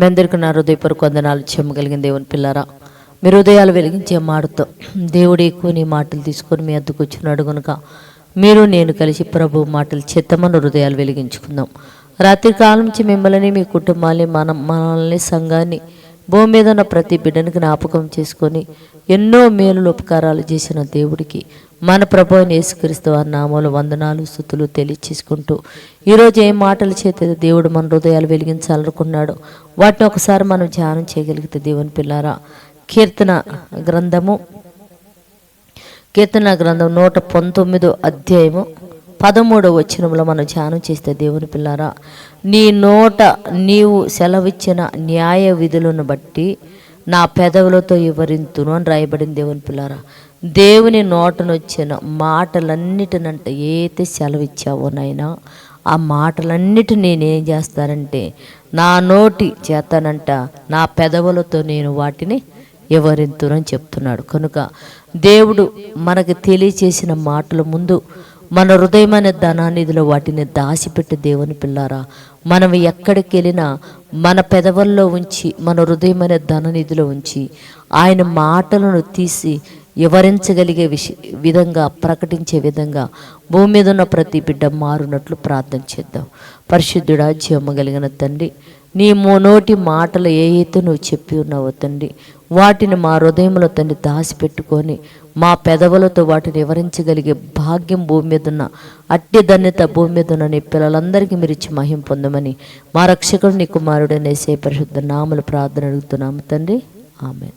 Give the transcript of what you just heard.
మీ అందరికీ నా హృదయపూర్వక వందనాలు చెమ్మగలిగిన దేవుని పిల్లరా. మీ హృదయాలు వెలిగించే మాటతో దేవుడు ఎక్కువ నీ మాటలు తీసుకొని మీ అద్దకు వచ్చినాడు కనుక మీరు నేను కలిసి ప్రభు మాటలు చిత్తమని హృదయాలు వెలిగించుకుందాం. రాత్రి కాలం నుంచి మిమ్మల్ని మీ కుటుంబాన్ని మనం మనల్ని సంఘాన్ని భూమి మీద ఉన్న ప్రతి బిడ్డని జ్ఞాపకం చేసుకొని ఎన్నో మేలు ఉపకారాలు చేసిన దేవుడికి మన ప్రభు యేసుక్రీస్తు వారి నామలు వందనాలు స్థుతులు తెలియచేసుకుంటూ ఈరోజు ఏం మాటల చేత దేవుడు మన హృదయాలు వెలిగించాలనుకున్నాడు వాటిని ఒకసారి మనం ధ్యానం చేయగలిగితే దేవుని పిల్లారా కీర్తన గ్రంథము కీర్తన గ్రంథం నూట పంతొమ్మిదో అధ్యాయము పదమూడవ వచనంలో మనం ధ్యానం చేస్తే దేవుని పిల్లారా నీ నోట నీవు సెలవిచ్చిన న్యాయ విధులను బట్టి నా పెదవులతో వివరింతును అని రాయబడింది దేవుని పిల్లారా. దేవుని నోటనొచ్చిన మాటలన్నిటినంట ఏతే సెలవిచ్చావో నాయనా ఆ మాటలన్నిటి నేనేం చేస్తానంటే నా నోటి చేతనంట నా పెదవులతో నేను వాటిని వివరింతునని చెప్తున్నాడు. కనుక దేవుడు మనకు తెలియచేసిన మాటల ముందు మన హృదయమైన ధనానిధిలో వాటిని దాచిపెట్టి దేవుని పిల్లారా మనం ఎక్కడికి వెళ్ళినా మన పెదవుల్లో ఉంచి మన హృదయమైన ధననిధిలో ఉంచి ఆయన మాటలను తీసి వివరించగలిగే విష విధంగా ప్రకటించే విధంగా భూమి మీద ఉన్న ప్రతి బిడ్డ మారునట్లు ప్రార్థన చేద్దాం. పరిశుద్ధుడా జీవమగలిగిన తండ్రి నీ నోటి మాటలు ఏ అయితే నువ్వు చెప్పి ఉన్నావో తండ్రి వాటిని మా హృదయంలో తండ్రి దాచిపెట్టుకొని మా పెదవులతో వాటిని వివరించగలిగే భాగ్యం భూమి మీద ఉన్న అట్టి ధన్యత భూమి మీద ఉన్న నీ పిల్లలందరికీ మీరు ఇచ్చి మహిం పొందమని మా రక్షకుడు నీ కుమారుడనే సే పరిశుద్ధ నామలు ప్రార్థన అడుగుతున్నాము తండ్రి. ఆమె